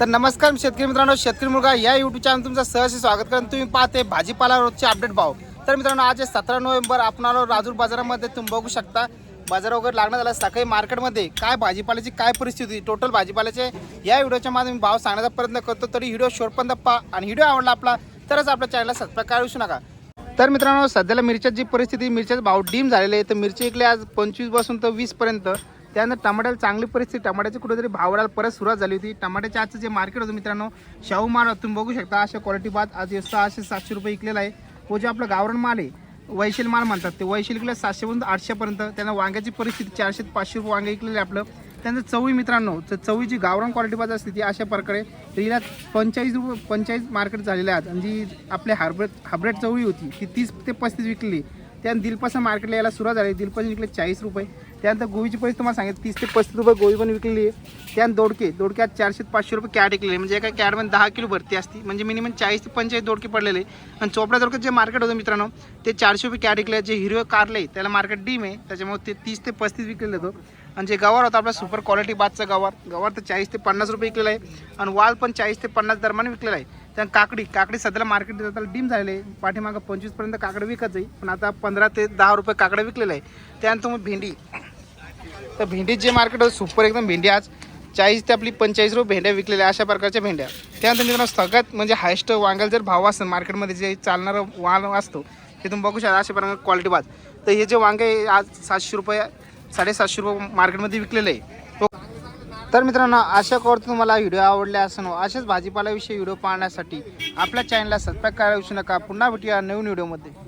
तर नमस्कार मी शेतकरी मित्रांनो शेतकरी मुलगा या युट्यूब चॅनल तुमचं सहर्ष स्वागत करून. तुम्ही पाहते भाजीपाला रोजचे अपडेट भाव. तर मित्रांनो आज सतरा नोव्हेंबर. आपण आलो राजूर बाजारामध्ये तुम्ही बघू शकता. बाजार वगैरे लागण्यात आला. सकाळी मार्केटमध्ये काय भाजीपाल्याची काय परिस्थिती टोटल भाजीपाल्याचे या व्हिडिओच्या मध्ये मी भाव सांगण्याचा प्रयत्न करतो. तरी व्हिडिओ शोरपर्यंत पहा आणि व्हिडिओ आवडला आपला तरच आपल्या चॅनलला सबस्क्राईब करू विसरू नका. तर मित्रांनो सध्याला मिरच्याची परिस्थिती मिरच्याचे भाव डीम झालेले आहे तर मिरची इकडे आज पंचवीसपासून तर वीसपर्यंत त्यानंतर टमाट्याला चांगली परिस्थिती टमाट्याची कुठेतरी भावडाला परत सुरुवात झाली होती. टमाट्याच्या आजचं जे मार्केट होतं मित्रांनो शाहू माल तुम्ही बघू शकता अशा क्वालिटी बाद आज हे सहाशे सातशे रुपये विकलेला आहे. व जे आपलं गावरण माल आहे वैशिल माल म्हणतात ते वैशिल विकले सातशेपर्यंत आठशेपर्यंत त्यांना वांग्याची परिस्थिती चारशे पाचशे रुपये वांगे विकलेले आपलं. त्यानंतर चवळी मित्रांनो तर चवळीची गावरान क्वालिटी बाद असते ती अशा प्रकारे तर हिला पंचेचाळीस रुपये पंचेचाळीस मार्केट झालेले आहेत. आणि जी आपले हार्ब्रेड हार्ब्रेड चवळी होती ती तीस ते पस्तीस विकली. त्यानं दिलपासून मार्केटला यायला सुरुवात झाली दिलपासून विकले चाळीस रुपये. त्यानंतर गोबीची पैसे तुम्हाला सांगितले तीस ते पस्तीस रुपये गोळी पण विकलेली आहे. त्यानंतर दोडके दोडक्यात चारशे ते पाचशे रुपये कॅट विकलेली म्हणजे एका कॅटमध्ये दहा किलो भरती असती. म्हणजे मिनिमम चाळीस ते पंचेचाळीस दोडके पडलेले आणि चोपडा दोडक्यात जे मार्केट होतं मित्रांनो ते चारशे रुपये कॅट विकले जे हिरो कारले त्याला मार्केट डीम आहे. त्याच्यामुळे ते तीस ते पस्तीस विकलेलं होतं. आणि जे गवार होतं आपला सुपर क्वालिटी बादचा गवार. गवार तर चाळीस ते पन्नास रुपये विकलेला आहे. आणि वाल पण चाळीस ते पन्नास दरम्यान विकलेला आहे. त्यानं काकडी काकडी सध्याला मार्केट त्याला डीम झालेले पाठीमागं पंचवीसपर्यंत काकडं विकत जाईल. पण आता पंधरा ते दहा रुपये काकडं विकलेलं आहे त्यानंतर मग भेंडी. तर भेंडीत जे मार्केट सुपर एकदम भेंडी आज. चाळीस ते आपली पंचेचाळीस रुपये भेंड्या विकलेल्या अशा प्रकारच्या भेंड्या. त्यानंतर मित्रांनो सगळ्यात म्हणजे हायस्ट वांग्याला जर भाव असेल मार्केटमध्ये जे चालणारं वाण असतो ते तुम्ही बघू शकता अशा प्रकारे क्वालिटी बाज तर हे जे वांगे आज सातशे रुपये साडेसातशे रुपये मार्केटमध्ये विकलेले आहे. तर मित्रांनो आशा करतो तुम्हाला व्हिडिओ आवडले असं असेच भाजीपाल्याविषयी व्हिडिओ पाहण्यासाठी आपल्या चॅनलला सबस्क्राईब करायला विसरू नका. पुन्हा भेटूया नवीन व्हिडिओमध्ये